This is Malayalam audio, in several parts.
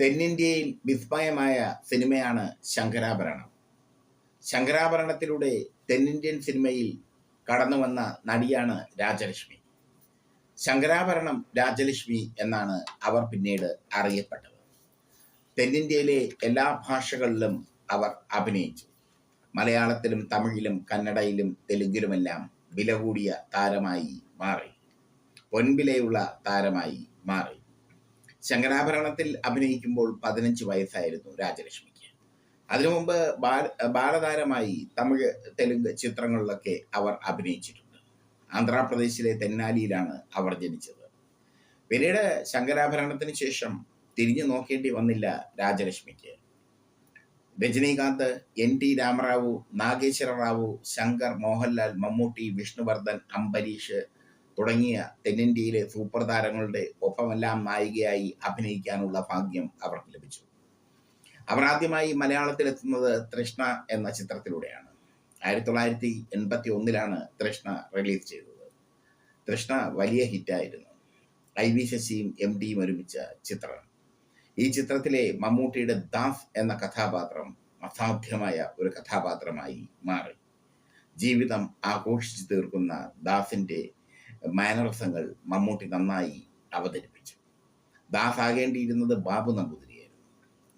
തെന്നിന്ത്യയിൽ വിസ്മയമായ സിനിമയാണ് ശങ്കരാഭരണം. ശങ്കരാഭരണത്തിലൂടെ തെന്നിന്ത്യൻ സിനിമയിൽ കടന്നു വന്ന നടിയാണ് രാജലക്ഷ്മി. ശങ്കരാഭരണം രാജലക്ഷ്മി എന്നാണ് അവർ പിന്നീട് അറിയപ്പെട്ടത്. തെന്നിന്ത്യയിലെ എല്ലാ ഭാഷകളിലും അവർ അഭിനയിച്ചു. മലയാളത്തിലും തമിഴിലും കന്നഡയിലും തെലുങ്കിലുമെല്ലാം വില കൂടിയ താരമായി മാറി. പൊൻവിലയുള്ള താരമായി മാറി. ശങ്കരാഭരണത്തിൽ അഭിനയിക്കുമ്പോൾ പതിനഞ്ച് വയസ്സായിരുന്നു രാജലക്ഷ്മിക്ക്. അതിനു മുമ്പ് ബാല ബാലതാരമായി തമിഴ് തെലുങ്ക് ചിത്രങ്ങളിലൊക്കെ അവർ അഭിനയിച്ചിട്ടുണ്ട്. ആന്ധ്രാപ്രദേശിലെ തെന്നാലിയിലാണ് അവർ ജനിച്ചത്. പിന്നീട് ശങ്കരാഭരണത്തിന് ശേഷം തിരിഞ്ഞു നോക്കേണ്ടി വന്നില്ല രാജലക്ഷ്മിക്ക്. രജനീകാന്ത് എൻ ടി രാമറാവു നാഗേശ്വര റാവു ശങ്കർ മോഹൻലാൽ മമ്മൂട്ടി വിഷ്ണുവർദ്ധൻ അംബരീഷ് തുടങ്ങിയ തെന്നിന്ത്യയിലെ സൂപ്പർ താരങ്ങളുടെ ഒപ്പമെല്ലാം നായികയായി അഭിനയിക്കാനുള്ള ഭാഗ്യം അവർക്ക് ലഭിച്ചു. അവർ ആദ്യമായി മലയാളത്തിലെത്തുന്നത് തൃഷ്ണ എന്ന ചിത്രത്തിലൂടെയാണ്. ആയിരത്തി തൊള്ളായിരത്തി എൺപത്തി ഒന്നിലാണ് തൃഷ്ണ റിലീസ് ചെയ്തത്. തൃഷ്ണ വലിയ ഹിറ്റായിരുന്നു. ഐ വി ശശിയും എം ഡിയും ഒരുമിച്ച ചിത്രം. ഈ ചിത്രത്തിലെ മമ്മൂട്ടിയുടെ ദാസ് എന്ന കഥാപാത്രം അസാധ്യമായ ഒരു കഥാപാത്രമായി മാറി. ജീവിതം ആഘോഷിച്ചു തീർക്കുന്ന ദാസിന്റെ മാനറസങ്ങൾ മമ്മൂട്ടി നന്നായി അവതരിപ്പിച്ചു. ദാസ് ആകേണ്ടിയിരുന്നത് ബാബു നമ്പൂതിരിയായിരുന്നു.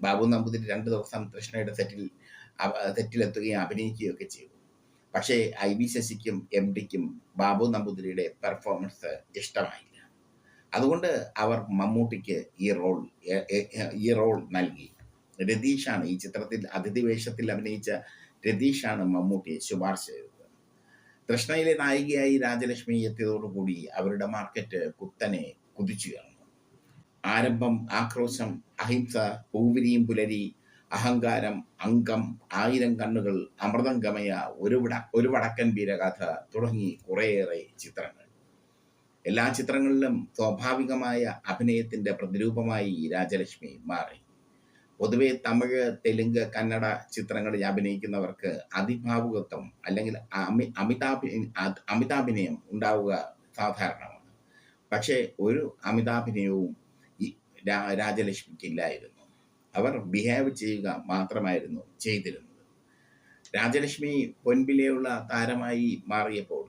ബാബു നമ്പൂതിരി രണ്ട് ദിവസം കൃഷ്ണയുടെ സെറ്റിൽ സെറ്റിലെത്തുകയും അഭിനയിക്കുകയൊക്കെ ചെയ്തു. പക്ഷേ ഐ വി ശശിക്കും എം ഡിക്കും ബാബു നമ്പൂതിരിയുടെ പെർഫോമൻസ് ഇഷ്ടമായില്ല. അതുകൊണ്ട് അവർ മമ്മൂട്ടിക്ക് ഈ റോൾ ഈ റോൾ നൽകി. രതീഷാണ് ഈ ചിത്രത്തിൽ അതിഥി വേഷത്തിൽ അഭിനയിച്ച രതീഷാണ് മമ്മൂട്ടിയെ ശുപാർശ ചെയ്തത്. കൃഷ്ണയിലെ നായികയായി രാജലക്ഷ്മി എത്തിയതോടുകൂടി അവരുടെ മാർക്കറ്റ് കുത്തനെ കുതിച്ചുയർന്നു ആരംഭം ആക്രോശം അഹിംസ പൂവിരിയും പുലരി അഹങ്കാരം അങ്കം ആയിരം കണ്ണുകൾ അമൃതം ഗമയ ഒരു വിട ഒരു വടക്കൻ വീരകഥ തുടങ്ങി കുറേയേറെ ചിത്രങ്ങൾ. എല്ലാ ചിത്രങ്ങളിലും സ്വാഭാവികമായ അഭിനയത്തിന്റെ പ്രതിരൂപമായി രാജലക്ഷ്മി മാറി. പൊതുവെ തമിഴ് തെലുങ്ക് കന്നഡ ചിത്രങ്ങളിൽ അഭിനയിക്കുന്നവർക്ക് അതിഭാവുകത്വം അല്ലെങ്കിൽ അമി അമിതാഭി അമിതാഭിനയം ഉണ്ടാവുക സാധാരണമാണ്. പക്ഷേ ഒരു അമിതാഭിനയവും ഈ രാജലക്ഷ്മിക്ക് ഇല്ലായിരുന്നു. അവർ ബിഹേവ് ചെയ്യുക മാത്രമായിരുന്നു ചെയ്തിരുന്നത്. രാജലക്ഷ്മി പൊൻപിലെയുള്ള താരമായി മാറിയപ്പോൾ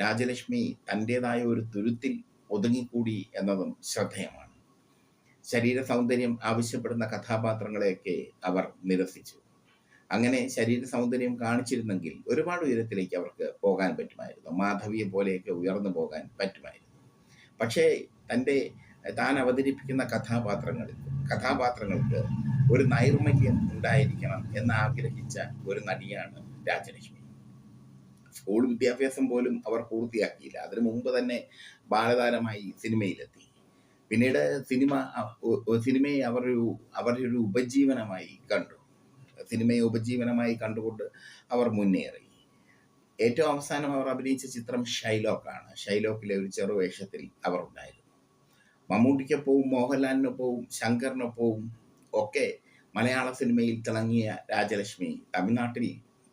രാജലക്ഷ്മി തന്റെതായ ഒരു തുരുത്തിൽ ഒതുങ്ങിക്കൂടി എന്നതും ശ്രദ്ധേയമാണ്. ശരീര സൗന്ദര്യം ആവശ്യപ്പെടുന്ന കഥാപാത്രങ്ങളെയൊക്കെ അവർ നിരസിച്ചു. അങ്ങനെ ശരീര സൗന്ദര്യം കാണിച്ചിരുന്നെങ്കിൽ ഒരുപാട് ഉയരത്തിലേക്ക് അവർക്ക് പോകാൻ പറ്റുമായിരുന്നു. മാധവിയെ പോലെയൊക്കെ ഉയർന്നു പോകാൻ പറ്റുമായിരുന്നു. പക്ഷേ തന്റെ താൻ അവതരിപ്പിക്കുന്ന കഥാപാത്രങ്ങളിൽ കഥാപാത്രങ്ങൾക്ക് ഒരു നൈർമല്യം ഉണ്ടായിരിക്കണം എന്ന് ആഗ്രഹിച്ച ഒരു നടിയാണ് രാജലക്ഷ്മി. സ്കൂൾ വിദ്യാഭ്യാസം പോലും അവർ പൂർത്തിയാക്കിയില്ല. അതിനു മുമ്പ് തന്നെ ബാലതാരമായി സിനിമയിലെത്തി. പിന്നീട് സിനിമ സിനിമയെ അവരൊരു ഒരു ഉപജീവനമായി കണ്ടു. സിനിമയെ ഉപജീവനമായി കണ്ടുകൊണ്ട് അവർ മുന്നേറി. ഏറ്റവും അവസാനം അവർ അഭിനയിച്ച ചിത്രം ഷൈലോക്കാണ്. ഷൈലോക്കിലെ ഒരു ചെറുവേഷത്തിൽ അവർ ഉണ്ടായിരുന്നു. മമ്മൂട്ടിക്കൊപ്പവും മോഹൻലാലിനൊപ്പവും ശങ്കറിനൊപ്പവും ഒക്കെ മലയാള സിനിമയിൽ തിളങ്ങിയ രാജലക്ഷ്മി തമിഴ്നാട്ടിൽ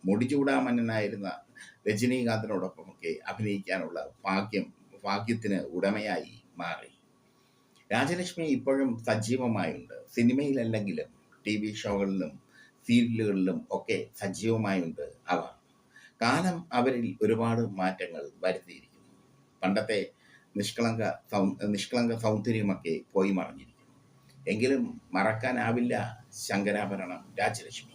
മുടിചൂടാമന്നനായിരുന്ന രജനീകാന്തിനോടൊപ്പമൊക്കെ അഭിനയിക്കാനുള്ള ഭാഗ്യം ഭാഗ്യത്തിന് ഉടമയായി മാറി. രാജലക്ഷ്മി ഇപ്പോഴും സജീവമായുണ്ട്. സിനിമയിലല്ലെങ്കിലും ടി വി ഷോകളിലും സീരിയലുകളിലും ഒക്കെ സജീവമായുണ്ട് അവർ കാലം അവരിൽ ഒരുപാട് മാറ്റങ്ങൾ വരുത്തിയിരിക്കുന്നു. പണ്ടത്തെ നിഷ്കളങ്ക സൗ നിഷ്കളങ്ക സൗന്ദര്യമൊക്കെ പോയി മറഞ്ഞിരിക്കുന്നു. എങ്കിലും മറക്കാനാവില്ല ശങ്കരാഭരണം രാജലക്ഷ്മി.